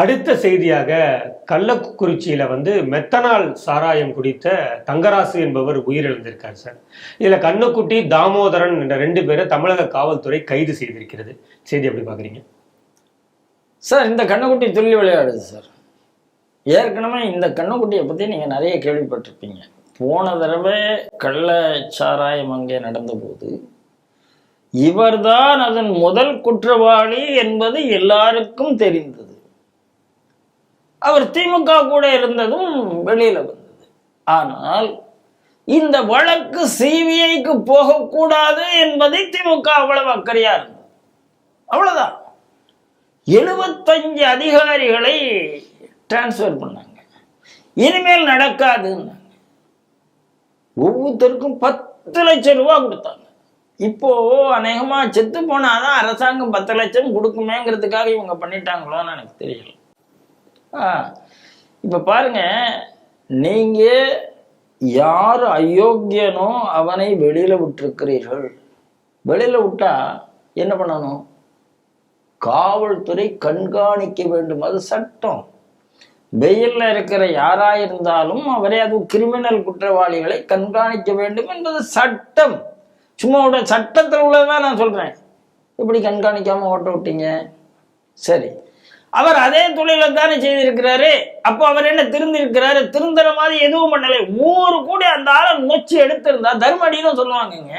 அடுத்த செய்தியாக கள்ளக்குறிச்சியில வந்து மெத்தனால் சாராயம் குடித்த தங்கராசு என்பவர் உயிரிழந்திருக்கார் சார். இதுல கண்ணுக்குட்டி தாமோதரன் என்ற ரெண்டு பேரை தமிழக காவல்துறை கைது செய்திருக்கிறது. செய்தி எப்படி பாக்குறீங்க சார் இந்த கண்ணுக்குட்டி துள்ளி விளையாடுது சார். ஏற்கனவே இந்த கண்ணுக்குட்டியை பற்றி நீங்கள் நிறைய கேள்விப்பட்டிருப்பீங்க. போன தடவை கள்ள சாராயம் அங்கே நடந்தபோது இவர்தான் அதன் முதல் குற்றவாளி என்பது எல்லாருக்கும் தெரிந்தது. அவர் திமுக கூட இருந்ததும் வெளியில வந்தது. ஆனால் இந்த வழக்கு சிபிஐக்கு போகக்கூடாது என்பதை திமுக அவ்வளவு அக்கறையா இருந்தது. அவ்வளவுதான். எழுபத்தஞ்சு அதிகாரிகளை டிரான்ஸ்ஃபர் பண்ணாங்க. இனிமேல் நடக்காதுன்னாங்க ஒவ்வொருத்தருக்கும் பத்து லட்சம் ரூபா கொடுத்தாங்க. இப்போ அநேகமா செத்து போனாதான் அரசாங்கம் பத்து லட்சம் கொடுக்குமேங்கிறதுக்காக இவங்க பண்ணிட்டாங்களோன்னு எனக்கு தெரியல. இப்போ பாருங்க நீங்க யார் அயோக்கியனோ அவனை வெளியில விட்டிருக்கிறீர்கள். வெளியில விட்டா என்ன பண்ணணும்? காவல்துறை கண்காணிக்க வேண்டும் அது சட்டம். வெயில்ல இருக்கிற யாரா இருந்தாலும் அவரை அது கிரிமினல் குற்றவாளிகளை கண்காணிக்க வேண்டும் என்பது சட்டம். சும்மா விட சட்டத்தில் உள்ளதான் நான் சொல்றேன். இப்படி கண்காணிக்காம ஓட்ட விட்டீங்க? சரி. அவர் அதே தொழிலை தானே செய்திருக்கிறாரு. அப்போ அவர் என்ன திருந்திருக்கிறாரு? திருந்துற மாதிரி எதுவும் பண்ணலை. ஊரு கூட அந்த ஆளை நொச்சி எடுத்திருந்தா தர்மடின்னு சொல்லுவாங்கங்க.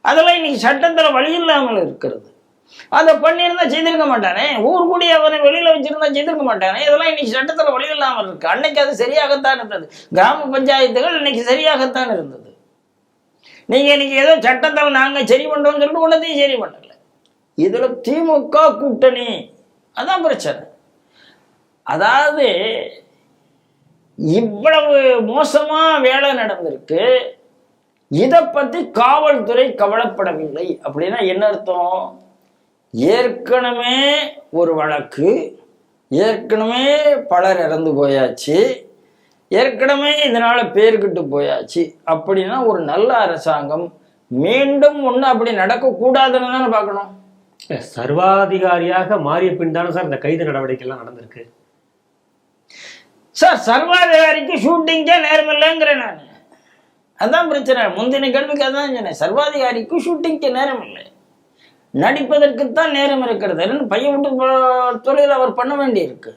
அதெல்லாம் இன்னைக்கு சட்டத்துல வழி இல்லாமல் இருக்கிறது. அதை பண்ணியிருந்தா செய்திருக்க மாட்டானே. ஊர் கூடி அவனை வெளியில வச்சிருந்தா செய்திருக்க மாட்டானே. இதெல்லாம் இன்னைக்கு சட்டத்துல வழி இல்லாமல் இருக்கு. அன்னைக்கு அது சரியாகத்தான் இருந்தது. கிராம பஞ்சாயத்துகள் இன்னைக்கு சரியாகத்தான் இருந்தது. நீங்க இன்னைக்கு ஏதோ சட்டத்தில் நாங்க சரி பண்றோம்னு சொல்லிட்டு ஒன்றத்தையும் சரி பண்ணல. இதுல திமுக கூட்டணி. அதான் பிரச்சனை. அதாவது இவ்வளவு மோசமா வேலை நடந்திருக்கு. இதை பத்தி காவல்துறை கவலைப்படவில்லை அப்படின்னா என்ன அர்த்தம்? ஏற்கனவே ஒரு வழக்கு ஏற்கனவே பலர் இறந்து போயாச்சு ஏற்கனவே இதனால பேர்கிட்டு போயாச்சு அப்படின்னா ஒரு நல்ல அரசாங்கம் மீண்டும் ஒண்ணு அப்படி நடக்கக்கூடாதுன்னு தானே பார்க்கணும். சர்வாதிகாரியாக மாறிய பின் தானே சார் இந்த கைது நடவடிக்கை எல்லாம் நடந்திருக்கு? சார் சர்வாதிகாரிக்கு ஷூட்டிங்கே நேரம் இல்லைங்கிறேன் நான். அதான் பிரச்சனை. முந்தின கேள்விக்கு அதான் சொன்னேன். சர்வாதிகாரிக்கு ஷூட்டிங்க்கு நேரம் இல்லை. நடிப்பதற்குத்தான் நேரம் இருக்கிறது. பையன் விட்டு தொழில் அவர் பண்ண வேண்டியிருக்கு.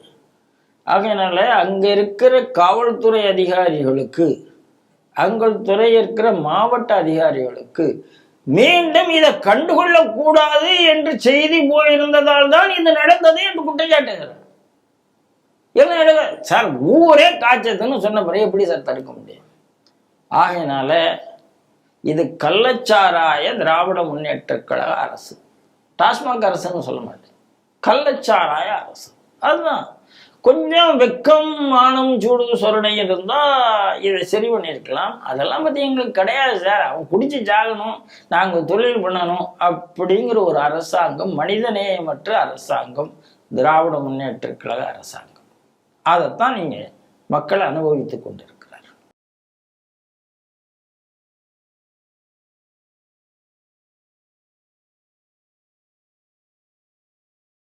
ஆகையினால அங்க இருக்கிற காவல்துறை அதிகாரிகளுக்கு அங்கள் துறை இருக்கிற மாவட்ட அதிகாரிகளுக்கு மீண்டும் இதை கண்டுகொள்ள கூடாது என்று செய்தி போயிருந்ததால் தான் இது நடந்தது என்று குற்றச்சாட்டுகிறார் என்ன நடக்க சார் ஊரே காய்ச்சதுன்னு சொன்ன பிறகு எப்படி சார் தடுக்க முடியும்? ஆகையினால இது கள்ளச்சாராய திராவிட முன்னேற்ற கழக அரசு. டாஸ்மாக் அரசுன்னு சொல்ல மாட்டேன். கள்ளச்சாராய அரசு. அதுதான். கொஞ்சம் வெக்கம் மானம் சூடு சொரணை இருந்தால் இதை சரி பண்ணியிருக்கலாம். அதெல்லாம் பற்றி எங்களுக்கு கிடையாது சார். அவன் குடிச்சு ஜாகணும் நாங்கள் தொழில் பண்ணணும் அப்படிங்கிற ஒரு அரசாங்கம் மனிதநேயமற்ற அரசாங்கம் திராவிட முன்னேற்ற கழக அரசாங்கம். அதைத்தான் நீங்கள் மக்கள் அனுபவித்துக் கொண்டிருக்க